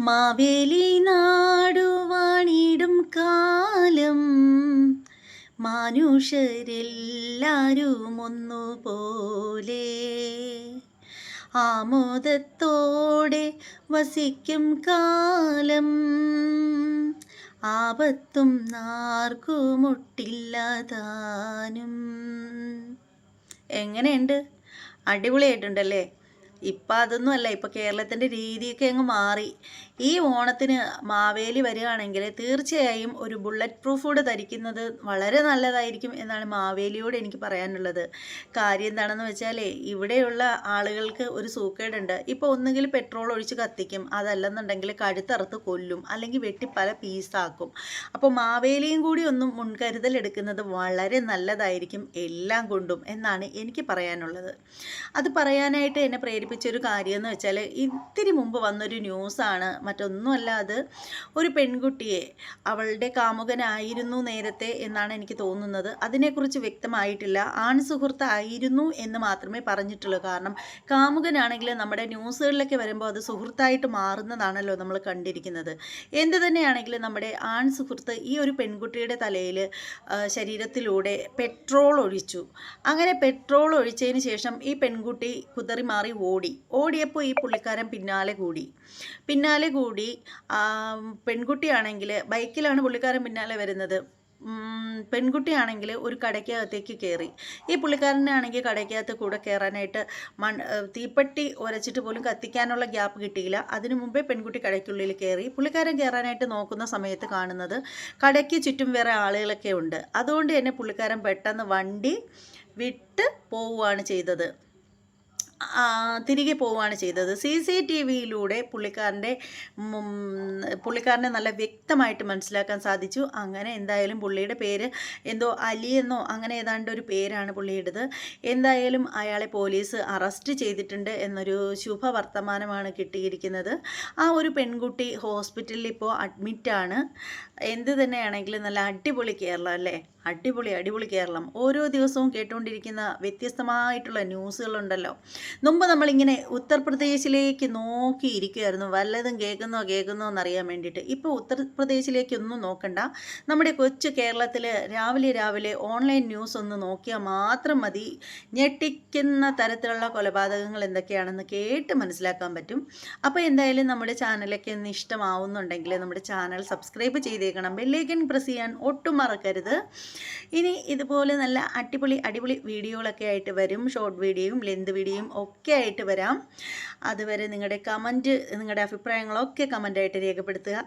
മാവേലി നാടുവാണിടും കാലം. മനുഷ്യരെല്ലാരും ഒന്നുപോലെ ആമോദത്തോടെ വസിക്കും കാലം. ആപത്തും നാർക്കുമുട്ടില്ലതാനും. എങ്ങനെയുണ്ട്? അടിപൊളിയായിട്ടുണ്ടല്ലേ? ഇപ്പം അതൊന്നും അല്ല. ഇപ്പം കേരളത്തിന്റെ രീതിയൊക്കെ അങ്ങ് മാറി. ഈ ഓണത്തിന് മാവേലി വരികയാണെങ്കിൽ തീർച്ചയായും ഒരു ബുള്ളറ്റ് പ്രൂഫ് കൂടെ ധരിക്കുന്നത് വളരെ നല്ലതായിരിക്കും എന്നാണ് മാവേലിയോട് എനിക്ക് പറയാനുള്ളത്. കാര്യം എന്താണെന്ന് വെച്ചാലേ ഇവിടെയുള്ള ആളുകൾക്ക് ഒരു സൂക്കേടുണ്ട്. ഇപ്പോൾ ഒന്നുകിൽ പെട്രോൾ ഒഴിച്ച് കത്തിക്കും. അതല്ലെന്നുണ്ടെങ്കിൽ കഴുത്തറുത്ത് കൊല്ലും. അല്ലെങ്കിൽ വെട്ടി പല പീസാക്കും അപ്പോൾ മാവേലിയും കൂടി ഒന്നും മുൻകരുതൽ എടുക്കുന്നത് വളരെ നല്ലതായിരിക്കും എല്ലാം കൊണ്ടും എന്നാണ് എനിക്ക് പറയാനുള്ളത്. അത് പറയാനായിട്ട് എന്നെ പ്രേരിപ്പിച്ച ഒരു കാര്യം എന്ന് വെച്ചാൽ ഇത്തിരി മുമ്പ് വന്നൊരു ന്യൂസാണ്. മറ്റൊന്നുമല്ല അത് ഒരു പെൺകുട്ടിയെ അവളുടെ കാമുകനായിരുന്നു നേരത്തെ എന്നാണ് എനിക്ക് തോന്നുന്നത്. അതിനെക്കുറിച്ച് വ്യക്തമായിട്ടില്ല. ആൺ സുഹൃത്തായിരുന്നു എന്ന് മാത്രമേ പറഞ്ഞിട്ടുള്ളൂ. കാരണം കാമുകനാണെങ്കിൽ നമ്മുടെ ന്യൂസുകളിലൊക്കെ വരുമ്പോൾ അത് സുഹൃത്തായിട്ട് മാറുന്നതാണല്ലോ നമ്മൾ കണ്ടിരിക്കുന്നത്. എന്ത് തന്നെയാണെങ്കിലും നമ്മുടെ ആൺ സുഹൃത്ത് ഈ ഒരു പെൺകുട്ടിയുടെ തലയിൽ ശരീരത്തിലൂടെ പെട്രോൾ ഒഴിച്ചു. അങ്ങനെ പെട്രോൾ ഒഴിച്ചതിന് ശേഷം ഈ പെൺകുട്ടി കുതറി മാറി ഓടി ഓടിയപ്പോൾ ഈ പുള്ളിക്കാരൻ പിന്നാലെ കൂടി. പിന്നാലെ കൂടി പെൺകുട്ടിയാണെങ്കിൽ ബൈക്കിലാണ് പുള്ളിക്കാരൻ പിന്നാലെ വരുന്നത്. പെൺകുട്ടിയാണെങ്കിൽ ഒരു കടയ്ക്കകത്തേക്ക് കയറി ഈ പുള്ളിക്കാരനാണെങ്കിൽ കടയ്ക്കകത്ത് കൂടെ കയറാനായിട്ട് മൺ തീപ്പെട്ടി ഉരച്ചിട്ട് പോലും കത്തിക്കാനുള്ള ഗ്യാപ്പ് കിട്ടിയില്ല. അതിനു മുമ്പേ പെൺകുട്ടി കടയ്ക്കുള്ളിൽ കയറി പുള്ളിക്കാരൻ കയറാനായിട്ട് നോക്കുന്ന സമയത്ത് കാണുന്നത് കടയ്ക്ക് ചുറ്റും വേറെ ആളുകളൊക്കെ ഉണ്ട്. അതുകൊണ്ട് തന്നെ പുള്ളിക്കാരൻ പെട്ടെന്ന് വണ്ടി വിട്ട് പോവുകയാണ് ചെയ്തത്. തിരികെ പോവുകയാണ് ചെയ്തത്. സി സി ടി വിയിലൂടെ പുള്ളിക്കാരന്റെ പുള്ളിക്കാരനെ നല്ല വ്യക്തമായിട്ട് മനസ്സിലാക്കാൻ സാധിച്ചു. അങ്ങനെ എന്തായാലും പുള്ളിയുടെ പേര് എന്തോ അലി എന്നോ അങ്ങനെ ഏതാണ്ട് ഒരു പേരാണ് പുള്ളിയുടേത്. എന്തായാലും അയാളെ പോലീസ് അറസ്റ്റ് ചെയ്തിട്ടുണ്ട് എന്നൊരു ശുഭ വർത്തമാനമാണ് കിട്ടിയിരിക്കുന്നത്. ആ ഒരു പെൺകുട്ടി ഹോസ്പിറ്റലിൽ ഇപ്പോൾ അഡ്മിറ്റാണ്. എന്ത് തന്നെയാണെങ്കിലും നല്ല അടിപൊളി കേരളം അല്ലേ അടിപൊളി അടിപൊളി കേരളം. ഓരോ ദിവസവും കേട്ടുകൊണ്ടിരിക്കുന്ന വ്യത്യസ്തമായിട്ടുള്ള ന്യൂസുകളുണ്ടല്ലോ. മുമ്പ് നമ്മളിങ്ങനെ ഉത്തർപ്രദേശിലേക്ക് നോക്കിയിരിക്കുമായിരുന്നു വല്ലതും കേൾക്കുന്നോ കേൾക്കുന്നോ എന്നറിയാൻ വേണ്ടിയിട്ട്. ഇപ്പോൾ ഉത്തർപ്രദേശിലേക്കൊന്നും നോക്കണ്ട. നമ്മുടെ കൊച്ചു കേരളത്തിൽ രാവിലെ രാവിലെ ഓൺലൈൻ ന്യൂസ് ഒന്ന് നോക്കിയാൽ മാത്രം മതി. ഞെട്ടിക്കുന്ന തരത്തിലുള്ള കൊലപാതകങ്ങൾ എന്തൊക്കെയാണെന്ന് കേട്ട് മനസ്സിലാക്കാൻ പറ്റും. അപ്പോൾ എന്തായാലും നമ്മുടെ ചാനലൊക്കെ ഒന്ന് ഇഷ്ടമാവുന്നുണ്ടെങ്കിൽ നമ്മുടെ ചാനൽ സബ്സ്ക്രൈബ് ചെയ്തേക്കണം. ബെല്ലേക്കൻ പ്രസ് ചെയ്യാൻ ഒട്ടും മറക്കരുത്. ഇനി ഇതുപോലെ നല്ല അടിപൊളി അടിപൊളി വീഡിയോകളൊക്കെ ആയിട്ട് വരും. ഷോർട്ട് വീഡിയോയും ലെന്ത് വീഡിയോയും ഒക്കെ ആയിട്ട് വരാം. അതുവരെ നിങ്ങളുടെ കമന്റ് നിങ്ങളുടെ അഭിപ്രായങ്ങളൊക്കെ കമന്റായിട്ട് രേഖപ്പെടുത്തുക.